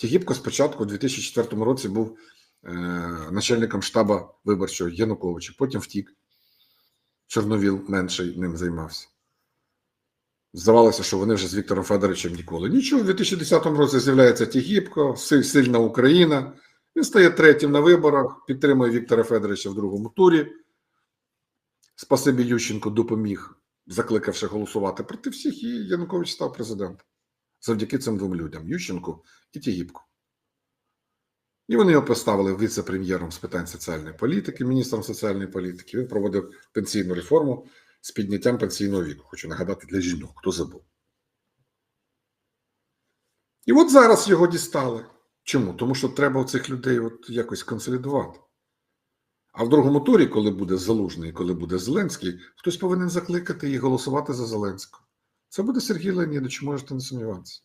Тігіпко спочатку у 2004 році був е, начальником штабу виборчого Януковича, потім втік. Чорновіл менший ним займався. Здавалося, що вони вже з Віктором Федоровичем ніколи. Нічого, в 2010 році з'являється Тігіпко, сильна Україна. Він стає третім на виборах, підтримує Віктора Федоровича в другому турі. Спасибі Ющенко допоміг, закликавши голосувати проти всіх, і Янукович став президентом. Завдяки цим двом людям Ющенку і Тігіпку. І вони його поставили віце-прем'єром з питань соціальної політики, міністром соціальної політики. Він проводив пенсійну реформу з підняттям пенсійного віку. Хочу нагадати для жінок, хто забув. І от зараз його дістали. Чому? Тому що треба цих людей от якось консолідувати. А в другому турі, коли буде Залужний, коли буде Зеленський, хтось повинен закликати і голосувати за Зеленського. Це буде Сергій Леонідович, можете не сумніватися.